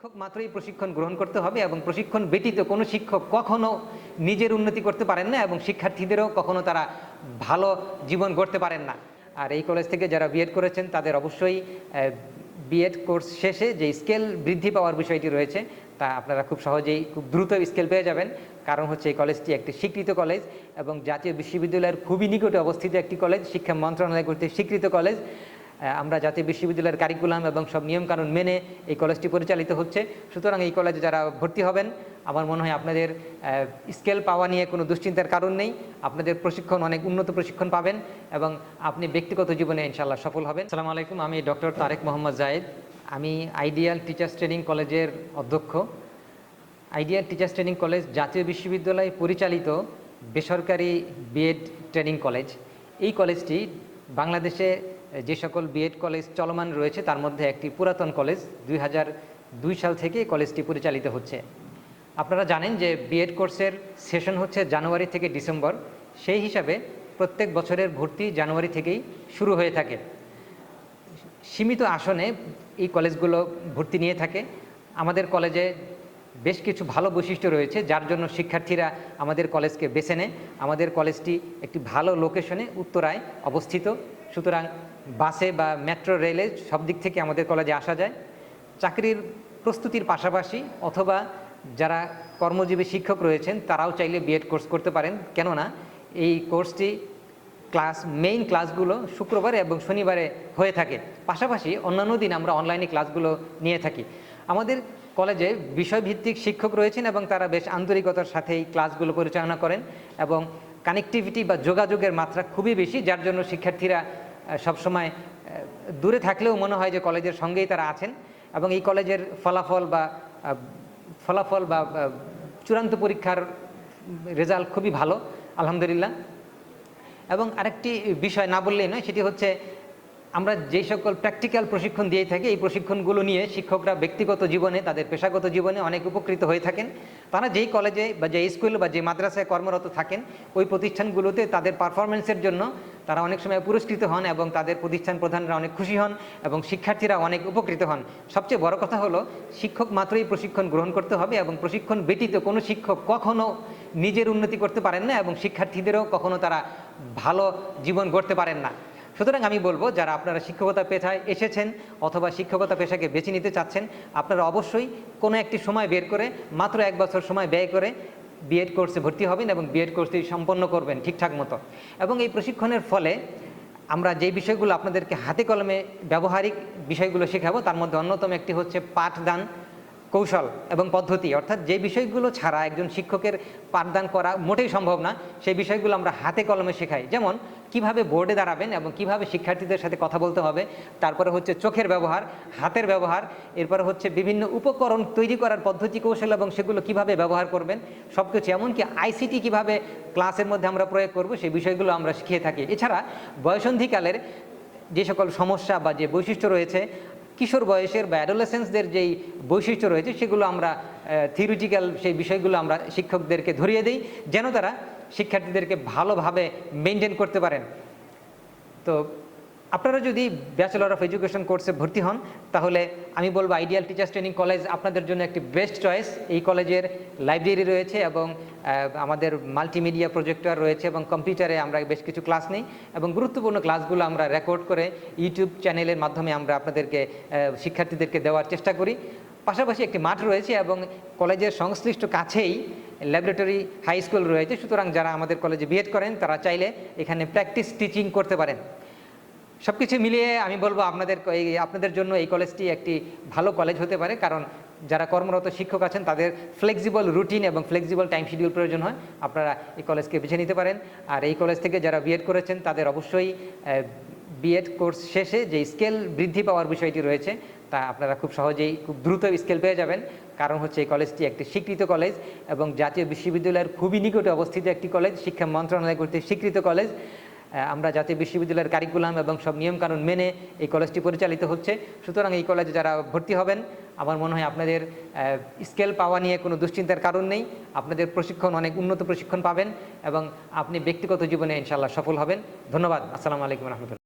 শিক্ষক মাত্রই প্রশিক্ষণ গ্রহণ করতে হবে এবং প্রশিক্ষণ ব্যতীত কোনো শিক্ষক কখনো নিজের উন্নতি করতে পারেন না এবং শিক্ষার্থীদেরও কখনো তারা ভালো জীবন গড়তে পারেন না। আর এই কলেজ থেকে যারা বিএড করেছেন, তাদের অবশ্যই বিএড কোর্স শেষে যে স্কেল বৃদ্ধি পাওয়ার বিষয়টি রয়েছে, তা আপনারা খুব সহজেই, খুব দ্রুত স্কেল পেয়ে যাবেন। কারণ হচ্ছে এই কলেজটি একটি স্বীকৃত কলেজ এবং জাতীয় বিশ্ববিদ্যালয়ের খুবই নিকটে অবস্থিত একটি কলেজ শিক্ষা মন্ত্রণালয় কর্তৃক স্বীকৃত কলেজ আমরা জাতীয় বিশ্ববিদ্যালয়ের কারিকুলাম এবং সব নিয়মকানুন মেনে এই কলেজটি পরিচালিত হচ্ছে। সুতরাং এই কলেজে যারা ভর্তি হবেন, আমার মনে হয় আপনাদের স্কেল পাওয়া নিয়ে কোনো দুশ্চিন্তার কারণ নেই। আপনাদের প্রশিক্ষণ, অনেক উন্নত প্রশিক্ষণ পাবেন এবং আপনি ব্যক্তিগত জীবনে ইনশাল্লাহ সফল হবেন। সালাম আলাইকুম, আমি ডক্টর তারেক মোহাম্মদ জায়েদ। আমি আইডিয়াল টিচার্স ট্রেনিং কলেজের অধ্যক্ষ। আইডিয়াল টিচার্স ট্রেনিং কলেজ জাতীয় বিশ্ববিদ্যালয় পরিচালিত বেসরকারি বিএড ট্রেনিং কলেজ এই কলেজটি বাংলাদেশে যে সকল বিএড কলেজ চলমান রয়েছে, তার মধ্যে একটি পুরাতন কলেজ দুই দুই সাল থেকে কলেজটি পরিচালিত হচ্ছে। আপনারা জানেন যে বিএড কোর্সের সেশন হচ্ছে জানুয়ারি থেকে ডিসেম্বর। সেই হিসাবে প্রত্যেক বছরের ভর্তি জানুয়ারি থেকেই শুরু হয়ে থাকে। সীমিত আসনে এই কলেজগুলো ভর্তি নিয়ে থাকে। আমাদের কলেজে বেশ কিছু ভালো বৈশিষ্ট্য রয়েছে, যার জন্য শিক্ষার্থীরা আমাদের কলেজকে বেছে নেয়। আমাদের কলেজটি একটি ভালো লোকেশনে উত্তরায় অবস্থিত। সুতরাং বাসে বা মেট্রো, রেলে সব দিক থেকে আমাদের কলেজে আসা যায়। চাকরির প্রস্তুতির পাশাপাশি অথবা যারা কর্মজীবী শিক্ষক রয়েছেন, তারাও চাইলে বিএড কোর্স করতে পারেন। কেননা এই কোর্সটি ক্লাস মেইন ক্লাসগুলো শুক্রবারে এবং শনিবারে হয়ে থাকে। পাশাপাশি অন্যান্য দিন আমরা অনলাইনে ক্লাসগুলো নিয়ে থাকি। আমাদের কলেজে বিষয়ভিত্তিক শিক্ষক রয়েছেন এবং তারা বেশ আন্তরিকতার সাথে এই ক্লাসগুলো পরিচালনা করেন এবং কানেক্টিভিটি বা যোগাযোগের মাত্রা খুবই বেশি, যার জন্য শিক্ষার্থীরা সবসময় দূরে থাকলেও মনে হয় যে কলেজের সঙ্গেই তারা আছেন এবং এই কলেজের ফলাফল বা ফলাফল বা চূড়ান্ত পরীক্ষার রেজাল্ট খুবই ভালো, আলহামদুলিল্লাহ। এবং আরেকটি বিষয় না বললেই নয়, সেটি হচ্ছে আমরা যেই সকল প্র্যাকটিক্যাল প্রশিক্ষণ দিয়ে থাকি, এই প্রশিক্ষণগুলো নিয়ে শিক্ষকরা ব্যক্তিগত জীবনে, তাদের পেশাগত জীবনে অনেক উপকৃত হয়ে থাকেন। তারা যেই কলেজে বা যে স্কুল বা যে মাদ্রাসায় কর্মরত থাকেন, ওই প্রতিষ্ঠানগুলোতে তাদের পারফরমেন্সের জন্য তারা অনেক সময় পুরস্কৃত হন এবং তাদের প্রতিষ্ঠান প্রধানরা অনেক খুশি হন এবং শিক্ষার্থীরা অনেক উপকৃত হন। সবচেয়ে বড় কথা হলো, শিক্ষক মাত্রই প্রশিক্ষণ গ্রহণ করতে হবে এবং প্রশিক্ষণ ব্যতীত কোনো শিক্ষক কখনো নিজের উন্নতি করতে পারেন না এবং শিক্ষার্থীদেরও কখনো তারা ভালো জীবন গড়তে পারেন না। সুতরাং আমি বলব, যারা আপনারা শিক্ষকতা পেশায় এসেছেন অথবা শিক্ষকতা পেশাকে বেছে নিতে চাচ্ছেন, আপনারা অবশ্যই কোনো একটি সময় বের করে, মাত্র এক বছর সময় ব্যয় করে বিএড কোর্সে ভর্তি হবেন এবং বিএড কোর্সটি সম্পন্ন করবেন ঠিকঠাক মতো। এবং এই প্রশিক্ষণের ফলে আমরা যে বিষয়গুলো আপনাদেরকে হাতে কলমে ব্যবহারিক বিষয়গুলো শেখাবো, তার মধ্যে অন্যতম একটি হচ্ছে পাঠদান। কৌশল এবং পদ্ধতি, অর্থাৎ যে বিষয়গুলো ছাড়া একজন শিক্ষকের পাঠদান করা মোটেই সম্ভব না, সেই বিষয়গুলো আমরা হাতে কলমে শেখাই। যেমন, কীভাবে বোর্ডে দাঁড়াবেন এবং কীভাবে শিক্ষার্থীদের সাথে কথা বলতে হবে, তারপরে হচ্ছে চোখের ব্যবহার, হাতের ব্যবহার, এরপরে হচ্ছে বিভিন্ন উপকরণ তৈরি করার পদ্ধতি, কৌশল এবং সেগুলো কীভাবে ব্যবহার করবেন সব কিছু এমনকি আইসিটি কীভাবে ক্লাসের মধ্যে আমরা প্রয়োগ করব, সেই বিষয়গুলো আমরা শিখিয়ে থাকি। এছাড়া বয়সন্ধিকালের যে সকল সমস্যা বা যে বৈশিষ্ট্য রয়েছে কিশোর বয়সের বা অ্যাডোলেসেন্সদের যেই বৈশিষ্ট্য রয়েছে, সেগুলো আমরা থিওরিটিক্যাল সেই বিষয়গুলো আমরা শিক্ষকদেরকে ধরিয়ে দিই, যেন তারা শিক্ষার্থীদেরকে ভালোভাবে মেনটেন করতে পারেন। তো আপনারা যদি ব্যাচেলর অফ এডুকেশন কোর্সে ভর্তি হন, তাহলে আমি বলব আইডিয়াল টিচার্স ট্রেনিং কলেজ আপনাদের জন্য একটি বেস্ট চয়েস এই কলেজের লাইব্রেরি রয়েছে এবং আমাদের মাল্টিমিডিয়া প্রজেক্টর রয়েছে এবং কম্পিউটারে আমরা বেশ কিছু ক্লাস নিই এবং গুরুত্বপূর্ণ ক্লাসগুলো আমরা রেকর্ড করে ইউটিউব চ্যানেলের মাধ্যমে আমরা আপনাদেরকে শিক্ষার্থীদেরকে দেওয়ার চেষ্টা করি। পাশাপাশি একটি মাঠ রয়েছে এবং কলেজের সংশ্লিষ্ট কাছেই ল্যাবরেটরি হাই স্কুল রয়েছে। সুতরাং যারা আমাদের কলেজে বিএড করেন, তারা চাইলে এখানে প্র্যাকটিস টিচিং করতে পারেন। সব কিছু মিলিয়ে আমি বলব আপনাদের এই আপনাদের জন্য এই কলেজটি একটি ভালো কলেজ হতে পারে। কারণ যারা কর্মরত শিক্ষক আছেন, তাদের ফ্লেক্সিবল রুটিন এবং ফ্লেক্সিবল টাইম শিডিউল প্রয়োজন হয়। আপনারা এই কলেজকে বেছে নিতে পারেন। আর এই কলেজ থেকে যারা বিএড করেছেন, তাদের অবশ্যই বিএড কোর্স শেষে যে স্কেল বৃদ্ধি পাওয়ার বিষয়টি রয়েছে, তা আপনারা খুব সহজেই, খুব দ্রুত স্কেল পেয়ে যাবেন। কারণ হচ্ছে এই কলেজটি একটি স্বীকৃত কলেজ এবং জাতীয় বিশ্ববিদ্যালয়ের খুবই নিকটে অবস্থিত একটি কলেজ। শিক্ষা মন্ত্রণালয় কর্তৃক স্বীকৃত কলেজ। আমরা জাতীয় বিশ্ববিদ্যালয়ের কারিকুলাম এবং সব নিয়মকানুন মেনে এই কলেজটি পরিচালিত হচ্ছে। সুতরাং এই কলেজে যারা ভর্তি হবেন, আমার মনে হয় আপনাদের স্কেল পাওয়া নিয়ে কোনো দুশ্চিন্তার কারণ নেই। আপনাদের প্রশিক্ষণ, অনেক উন্নত প্রশিক্ষণ পাবেন এবং আপনি ব্যক্তিগত জীবনে ইনশাল্লাহ সফল হবেন। ধন্যবাদ। আসসালামু আলাইকুম রহমতুল্লাহ।